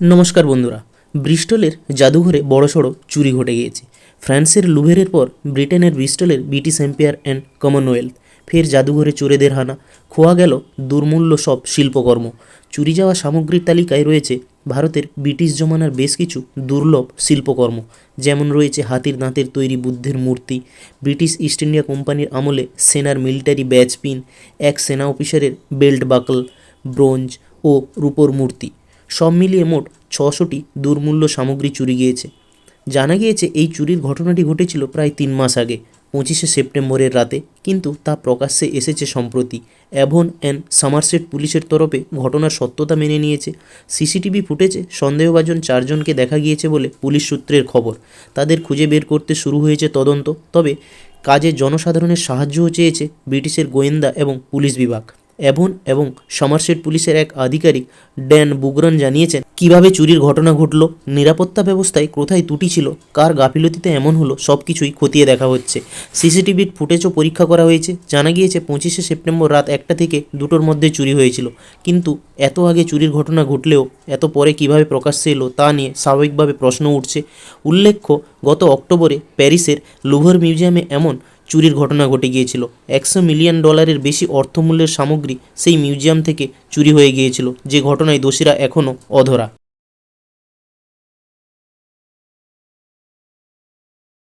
নমস্কার বন্ধুরা, ব্রিস্টলের জাদুঘরে বড়সড় চুরি ঘটে গিয়েছে। ফ্রান্সের লুভেরের পর ব্রিটেনের ব্রিস্টলের ব্রিটিশ এম্পায়ার অ্যান্ড কমনওয়েলথ। ফের জাদুঘরে চোরেদের হানা, খোয়া গেল দুর্মূল্য সব শিল্পকর্ম। চুরি যাওয়া সামগ্রীর তালিকায় রয়েছে ভারতের ব্রিটিশ জমানার বেশ কিছু দুর্লভ শিল্পকর্ম, যেমন রয়েছে হাতির দাঁতের তৈরি বুদ্ধের মূর্তি, ব্রিটিশ ইস্ট ইন্ডিয়া কোম্পানির আমলে সেনার মিলিটারি ব্যাচ পিন, এক সেনা অফিসারের বেল্ট বাকল, ব্রোঞ্জ ও রূপোর মূর্তি। সব মিলিয়ে মোট ছশোটি দুর্মূল্য সামগ্রী চুরি গিয়েছে। জানা গিয়েছে, এই চুরির ঘটনাটি ঘটেছিল প্রায় তিন মাস আগে, পঁচিশে সেপ্টেম্বরের রাতে। কিন্তু তা প্রকাশ্যে এসেছে সম্প্রতি। অ্যাভন অ্যান্ড সামারসেট পুলিশের তরফে ঘটনার সত্যতা মেনে নিয়েছে। সিসিটিভি ফুটেজে সন্দেহভাজন চারজনকে দেখা গিয়েছে বলে পুলিশ সূত্রের খবর। তাদের খুঁজে বের করতে শুরু হয়েছে তদন্ত, তবে কাজে জনসাধারণের সাহায্যও চেয়েছে ব্রিটিশের গোয়েন্দা এবং পুলিশ বিভাগ। অ্যাভন এবং সমারসেট পুলিশের এক আধিকারিক ড্যান বুগরন জানিয়েছেন, কীভাবে চুরির ঘটনা ঘটল, নিরাপত্তা ব্যবস্থায় কোথায় ত্রুটি ছিল, কার গাফিলতিতে এমন হলো সব কিছুই খতিয়ে দেখা হচ্ছে। সিসিটিভির ফুটেজও পরীক্ষা করা হয়েছে। জানা গিয়েছে, পঁচিশে সেপ্টেম্বর রাত একটা থেকে দুটোর মধ্যে চুরি হয়েছিল। কিন্তু এত আগে চুরির ঘটনা ঘটলেও, এত পরে কীভাবে প্রকাশ্যে এলো তা নিয়ে স্বাভাবিকভাবে প্রশ্ন উঠছে। উল্লেখ্য, গত অক্টোবরে প্যারিসের লুভর মিউজিয়ামে এমন চুরির ঘটনা ঘটে গিয়েছিল। একশো মিলিয়ন ডলারের বেশি অর্থমূল্যের সামগ্রী সেই মিউজিয়াম থেকে চুরি হয়ে গিয়েছিল, যে ঘটনায় দোষীরা এখনও অধরা।